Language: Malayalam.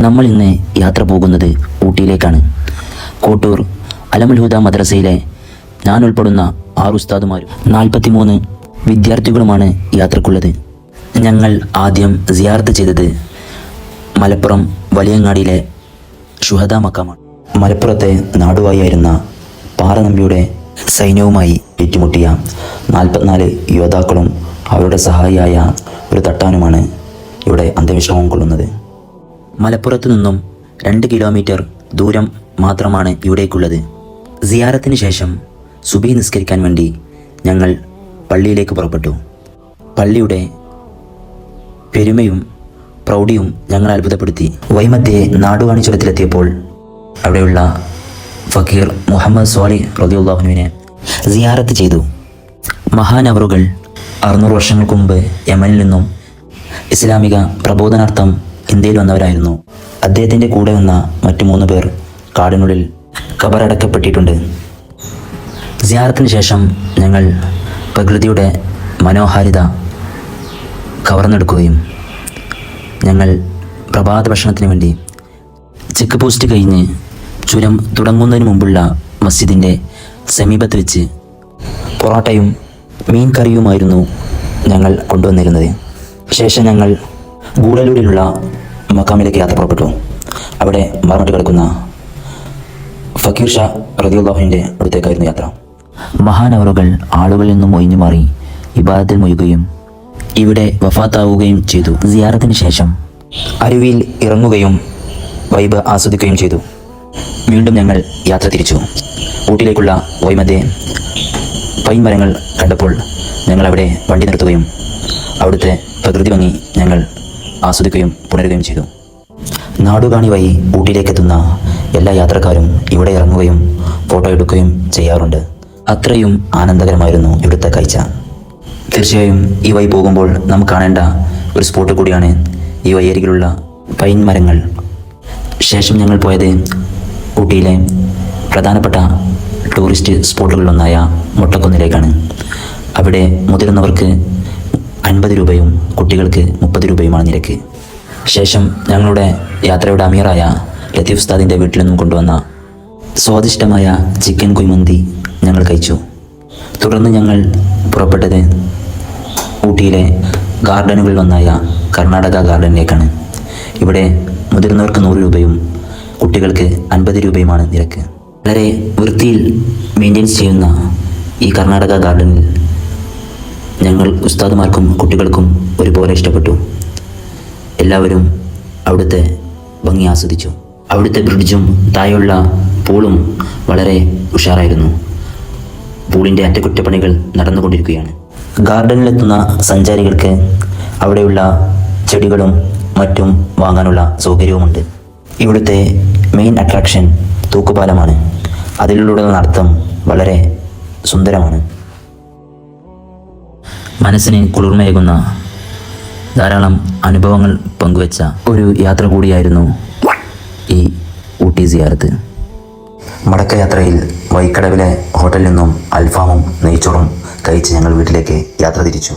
നമ്മൾ ഇന്ന് യാത്ര പോകുന്നത് ഊട്ടിയിലേക്കാണ്. കോട്ടൂർ അലമുൽഹുദ മദ്രസയിലെ ഞാൻ ഉൾപ്പെടുന്ന ആറ് ഉസ്താദുമാരും നാൽപ്പത്തിമൂന്ന് വിദ്യാർത്ഥികളുമാണ് യാത്രക്കുള്ളത്. ഞങ്ങൾ ആദ്യം സിയാർത്ത് ചെയ്തത് മലപ്പുറം വലിയങ്ങാടിയിലെ ഷുഹദ മക്കാമാണ്. മലപ്പുറത്തെ നാടുവായായിരുന്ന പാറനമ്പിയുടെ സൈന്യവുമായി ഏറ്റുമുട്ടിയ നാൽപ്പത്തിനാല് യോദ്ധാക്കളും അവരുടെ സഹായിയായ ഒരു തട്ടാനുമാണ് ഇവിടെ അന്ത്യവിശ്രമം കൊള്ളുന്നത്. മലപ്പുറത്തു നിന്നും രണ്ട് കിലോമീറ്റർ ദൂരം മാത്രമാണ് ഇവിടേക്കുള്ളത്. സിയാറത്തിന് ശേഷം സുബി നിസ്കരിക്കാൻ വേണ്ടി ഞങ്ങൾ പള്ളിയിലേക്ക് പുറപ്പെട്ടു. പള്ളിയുടെ പെരുമയും പ്രൗഢിയും ഞങ്ങൾ അത്ഭുതപ്പെടുത്തി. വൈമധ്യേ നാടുവാണി ചുരത്തിലെത്തിയപ്പോൾ അവിടെയുള്ള ഫക്കീർ മുഹമ്മദ് സ്വാലി റദിയുള്ളാഹുനുവിനെ സിയാറത്ത് ചെയ്തു. മഹാനവറുകൾ അറുന്നൂറ് വർഷങ്ങൾക്ക് മുമ്പ് യമനിൽ നിന്നും ഇസ്ലാമിക പ്രബോധനാർത്ഥം ഇന്ത്യയിൽ വന്നവരായിരുന്നു. അദ്ദേഹത്തിന്റെ കൂടെ വന്ന മറ്റു മൂന്ന് പേർ കാടിനുള്ളിൽ കബറടക്കപ്പെട്ടിട്ടുണ്ട്. സിയാറത്തിന് ശേഷം ഞങ്ങൾ പ്രകൃതിയുടെ മനോഹാരിത കവർന്നെടുക്കുകയും ഞങ്ങൾ പ്രഭാത ഭക്ഷണത്തിന് വേണ്ടി ചെക്ക് പോസ്റ്റ് കഴിഞ്ഞ് ചുരം തുടങ്ങുന്നതിന് മുമ്പുള്ള മസ്ജിദിന്റെ സമീപത്ത് വെച്ച് പൊറോട്ടയും മീൻ കറിയുമായിരുന്നു ഞങ്ങൾ കൊണ്ടുവന്നിരുന്നത്. ശേഷം ഞങ്ങൾ ഗൂഡലൂരിലുള്ള മക്കാമിലേക്ക് യാത്ര പുറപ്പെട്ടു. അവിടെ മറന്നിട്ട് കിടക്കുന്ന ഫക്കീർ ഷാ റദിയുള്ളാഹുവിന്റെ അടുത്തേക്കായിരുന്നു യാത്ര. മഹാനവറുകൾ ആളുകളിൽ നിന്നും ഒഴിഞ്ഞു മാറി ഇബാദത്തിൽ മുഴുകുകയും ഇവിടെ വഫാത്താവുകയും ചെയ്തു. സിയാറത്തിന് ശേഷം അരുവിയിൽ ഇറങ്ങുകയും വൈബ് ആസ്വദിക്കുകയും ചെയ്തു. വീണ്ടും ഞങ്ങൾ യാത്ര തിരിച്ചു. ഊട്ടിയിലേക്കുള്ള വൈമധ്യേ പൈൻ മരങ്ങൾ കണ്ടപ്പോൾ ഞങ്ങൾ അവിടെ വണ്ടി നിർത്തുകയും അവിടുത്തെ പ്രകൃതി ഭംഗി ഞങ്ങൾ ആസ്വദിക്കുകയും പുണരുകയും ചെയ്തു. നാടുകാണി വഴി ഊട്ടിയിലേക്ക് എത്തുന്ന എല്ലാ യാത്രക്കാരും ഇവിടെ ഇറങ്ങുകയും ഫോട്ടോ എടുക്കുകയും ചെയ്യാറുണ്ട്. അത്രയും ആനന്ദകരമായിരുന്നു ഇവിടുത്തെ കാഴ്ച. തീർച്ചയായും ഈ വഴി പോകുമ്പോൾ നാം കാണേണ്ട ഒരു സ്പോട്ട് കൂടിയാണ് ഈ വഴിയരികിലുള്ള പൈൻ മരങ്ങൾ. ശേഷം ഞങ്ങൾ പോയത് ഊട്ടിയിലെ പ്രധാനപ്പെട്ട ടൂറിസ്റ്റ് സ്പോട്ടുകളിലൊന്നായ മുട്ടക്കുന്നിലേക്കാണ്. അവിടെ മുതിർന്നവർക്ക് അൻപത് രൂപയും കുട്ടികൾക്ക് മുപ്പത് രൂപയുമാണ് നിരക്ക്. ശേഷം ഞങ്ങളുടെ യാത്രയുടെ അമീറായ ലത്തീഫ് ഉസ്താദിന്റെ വീട്ടിൽ നിന്നും കൊണ്ടുവന്ന സ്വാദിഷ്ടമായ ചിക്കൻ കുയ്മന്തി ഞങ്ങൾ കഴിച്ചു. തുടർന്ന് ഞങ്ങൾ പുറപ്പെട്ടത് ഊട്ടിയിലെ ഗാർഡനുകളിലൊന്നായ കർണാടക ഗാർഡനിലേക്കാണ്. ഇവിടെ മുതിർന്നവർക്ക് നൂറ് രൂപയും കുട്ടികൾക്ക് അൻപത് രൂപയുമാണ് നിരക്ക്. വളരെ വൃത്തിയിൽ മെയിന്റെയിൻസ് ചെയ്യുന്ന ഈ കർണാടക ഗാർഡനിൽ ഞങ്ങൾ ഉസ്താദുമാർക്കും കുട്ടികൾക്കും ഒരുപോലെ ഇഷ്ടപ്പെട്ടു. എല്ലാവരും അവിടുത്തെ ഭംഗി ആസ്വദിച്ചു. അവിടുത്തെ ബ്രിഡ്ജും താഴെയുള്ള പൂളും വളരെ ഉഷാറായിരുന്നു. പൂളിന്റെ അറ്റകുറ്റപ്പണികൾ നടന്നുകൊണ്ടിരിക്കുകയാണ്. ഗാർഡനിലെത്തുന്ന സഞ്ചാരികൾക്ക് അവിടെയുള്ള ചെടികളും മറ്റും വാങ്ങാനുള്ള സൗകര്യവുമുണ്ട്. ഇവിടുത്തെ മെയിൻ അട്രാക്ഷൻ തൂക്കുപാലമാണ്. അതിലൂടെ നടത്തം വളരെ സുന്ദരമാണ്. മനസ്സിന് കുളിർമയേകുന്ന ധാരാളം അനുഭവങ്ങൾ പങ്കുവച്ച ഒരു യാത്ര കൂടിയായിരുന്നു ഈ ഊട്ടി സിയാർത്ത് മടക്കയാത്രയിൽ വൈക്കടവിലെ ഹോട്ടലിൽ നിന്നും അൽഫാമും നെയ്ച്ചോറും കഴിച്ച് ഞങ്ങൾ വീട്ടിലേക്ക് യാത്ര തിരിച്ചു.